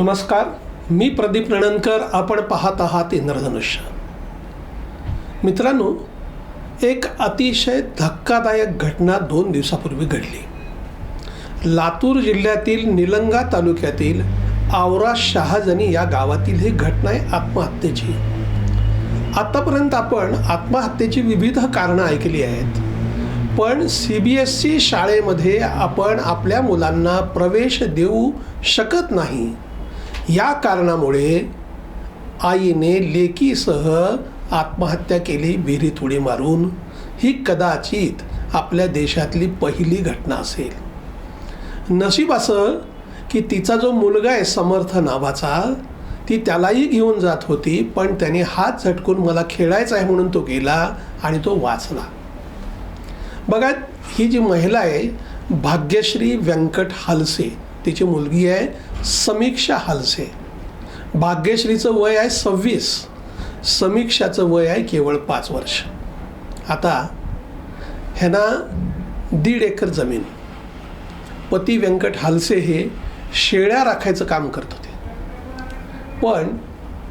नमस्कार मी प्रदीप नणनकर आपण पाहत आहात इंद्रधनुष्य मित्रांनो एक अतिशय धक्कादायक घटना दोन दिवसापूर्वी घडली. लातूर जिल्ह्यातील निलंगा तालुक्यातील आवरा शहाजनी या गावातील ही घटना आहे आत्महत्येची. आतापर्यंत आपण आत्महत्येची विविध कारणं ऐकली आहेत. पण सी बी एस सी शाळेमध्ये आपण आपल्या मुलांना प्रवेश देऊ शकत नाही. या कारणामुळे आईने लेकीसह आत्महत्या केली विहिरीत उडी मारून. ही कदाचित आपल्या देशातली पहिली घटना असेल. नशीब असं की तिचा जो मुलगा आहे समर्थ नावाचा ती त्यालाही घेऊन जात होती पण त्याने हात झटकून मला खेळायचा आहे म्हणून तो गेला आणि तो वाचला. बघा ही जी महिला आहे भाग्यश्री व्यंकट हालसे तिची मुलगी आहे समीक्षा हालसे भाग्यश्रीचं वय आहे सव्वीस. समीक्षाचं वय आहे केवळ पाच वर्ष. आता ह्यांना दीड एकर जमीन. पती व्यंकट हालसे हे शेळ्या राखायचं काम करत होते. पण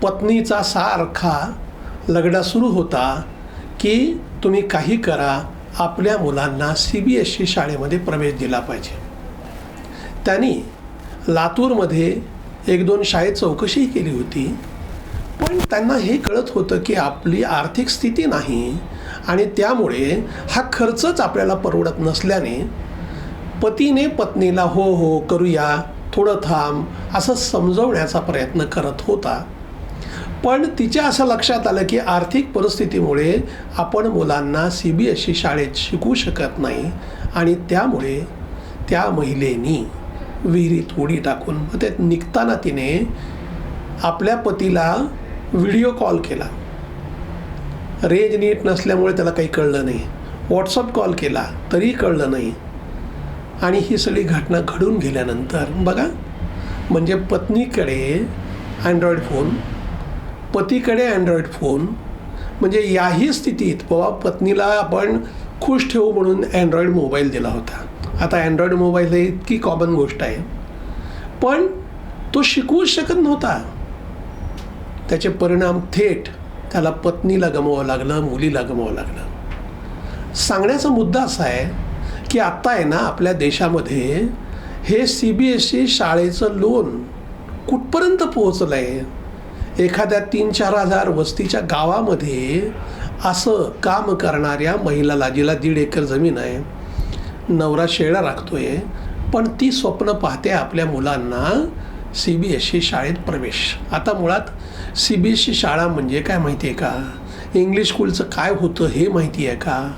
पत्नीचा सारखा लगडा सुरू होता की तुम्ही काही करा आपल्या मुलांना सी बी एस सी शाळेमध्ये प्रवेश दिला पाहिजे. त्यांनी लातूरमध्ये एक दोन शाळेत चौकशीही केली होती. पण त्यांना हे कळत होतं की आपली आर्थिक स्थिती नाही आणि त्यामुळे हा खर्चच आपल्याला परवडत नसल्याने पतीने पत्नीला हो हो करूया थोडं थांब असं समजवण्याचा प्रयत्न करत होता. पण तिच्या असं लक्षात आलं की आर्थिक परिस्थितीमुळे आपण मुलांना सी बी एस सी शाळेत शिकवू शकत नाही आणि त्यामुळे त्या महिलेनी विहिरीत उडी टाकून मग ते निघताना तिने आपल्या पतीला व्हिडिओ कॉल केला. रेंज नीट नसल्यामुळे त्याला काही कळलं नाही. व्हॉट्सअप कॉल केला तरी कळलं नाही. आणि ही सगळी घटना घडून गेल्यानंतर बघा म्हणजे पत्नीकडे अँड्रॉईड फोन पतीकडे अँड्रॉईड फोन म्हणजे याही स्थितीत बाबा पत्नीला आपण खुश ठेवू म्हणून अँड्रॉईड मोबाईल दिला होता. आता अँड्रॉईड मोबाईल हे इतकी कॉमन गोष्ट आहे. पण तो शिकवूच शकत नव्हता. त्याचे परिणाम थेट त्याला पत्नीला गमवावं लागलं मुलीला गमवावं लागलं. सांगण्याचा मुद्दा असा आहे की आत्ता आहे ना आपल्या देशामध्ये हे सी बी एस सी शाळेचं लोन कुठपर्यंत पोहोचलं आहे एखाद्या तीन चार हजार वस्तीच्या गावामध्ये असं काम करणाऱ्या महिला लाजीला दीड एकर जमीन आहे नवरा शेळा राखतोय पण ती स्वप्न पाहते आपल्या मुलांना सी बी एस सी शाळेत प्रवेश. आता मुळात सी बी एस सी शाळा म्हणजे काय माहिती आहे का? इंग्लिश स्कूलचं काय होतं हे माहिती आहे का?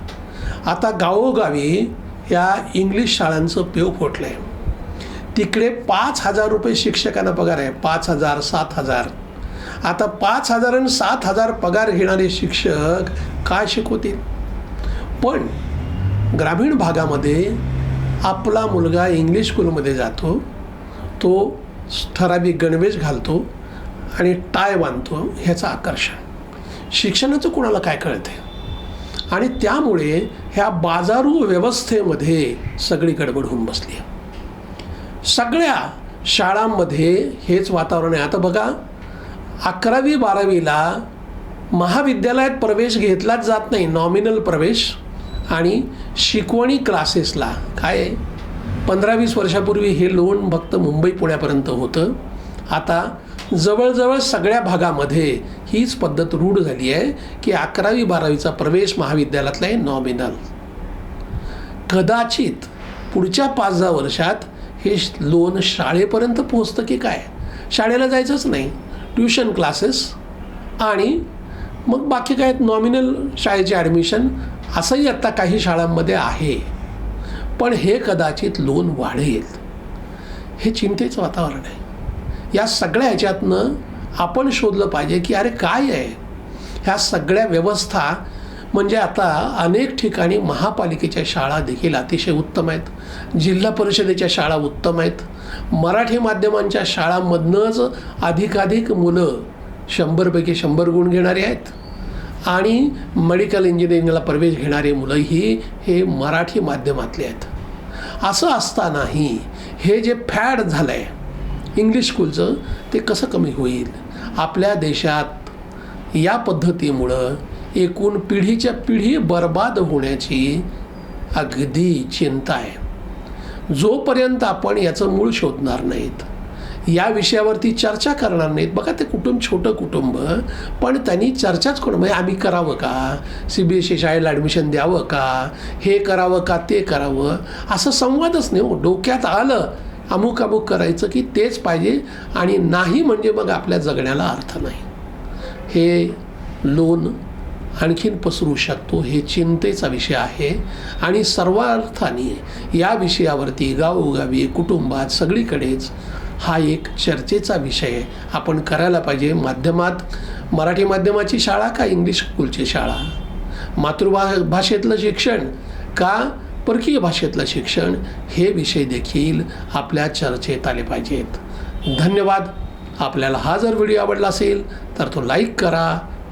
आता गावोगावी या इंग्लिश शाळांचं पेव फोटलं आहे तिकडे पाच हजार रुपये शिक्षकांना पगार आहे. पाच हजार सात हजार. आता पाच हजार आणि सात हजार पगार घेणारे शिक्षक काय शिकवतील? पण ग्रामीण भागामध्ये आपला मुलगा इंग्लिश स्कूलमध्ये जातो तो ठराविक गणवेश घालतो आणि टाय बांधतो ह्याचं आकर्षण. शिक्षणाचं कोणाला काय कळते आणि त्यामुळे ह्या बाजारू व्यवस्थेमध्ये सगळी गडबड होऊन बसली आहे. सगळ्या शाळांमध्ये हेच वातावरण आहे. आता बघा अकरावी बारावीला महाविद्यालयात प्रवेश घेतलाच जात नाही नॉमिनल प्रवेश. आणि शिकवणी क्लासेसला काय पंधरा वीस वर्षापूर्वी हे लोन फक्त मुंबई पुण्यापर्यंत होतं. आता जवळजवळ सगळ्या भागामध्ये हीच पद्धत रूढ झाली आहे की अकरावी बारावीचा प्रवेश महाविद्यालयातला आहे नॉमिनल कदाचित पुढच्या पाच दहा वर्षात हे लोन शाळेपर्यंत पोहोचतं की काय? शाळेला जायचंच नाही. ट्युशन क्लासेस आणि मग बाकी काय नॉमिनल शाळेचे ॲडमिशन असंही आत्ता काही शाळांमध्ये आहे. पण हे कदाचित लोन वाढेल. हे चिंतेचं वातावरण आहे. या सगळ्या ह्याच्यातनं आपण शोधलं पाहिजे की अरे काय आहे? ह्या सगळ्या व्यवस्था म्हणजे आता अनेक ठिकाणी महापालिकेच्या शाळा देखील अतिशय उत्तम आहेत. जिल्हा परिषदेच्या शाळा उत्तम आहेत. मराठी माध्यमांच्या शाळांमधनंच अधिकाधिक मुलं शंभरपैकी शंभर गुण घेणारी आहेत. आणि मेडिकल इंजिनिअरिंगला प्रवेश घेणारी मुलंही हे मराठी माध्यमातले आहेत. असं असतानाही हे जे फॅड झालं आहे इंग्लिश स्कूलचं ते कसं कमी होईल? आपल्या देशात या पद्धतीमुळं एकूण पिढीच्या पिढी बर्बाद होण्याची अगदी चिंता आहे. जोपर्यंत आपण याचं मूळ शोधणार नाहीत या विषयावरती चर्चा करणार नाहीत बघा ते कुटुंब छोटं कुटुंब पण त्यांनी चर्चाच करून म्हणजे आम्ही करावं का? सी बी एस ई शाळेला ॲडमिशन द्यावं का? हे करावं का? ते करावं? असं संवादच नाही हो. डोक्यात आलं अमुक अमुक करायचं की तेच पाहिजे आणि नाही म्हणजे मग आपल्या जगण्याला अर्थ नाही. हे लोन आणखीन पसरू शकतो हे चिंतेचा विषय आहे. आणि सर्वार्थाने या विषयावरती गावोगावी कुटुंबात सगळीकडेच हा एक चर्चेचा विषय आपण करायला पाहिजे. माध्यमात मराठी माध्यमाची शाळा का इंग्लिश स्कूलची शाळा? मातृभा भाषेतलं शिक्षण का परकीय भाषेतलं शिक्षण? हे विषय देखील आपल्या चर्चेत आले पाहिजेत. धन्यवाद. आपल्याला हा जर व्हिडिओ आवडला असेल तर तो लाईक करा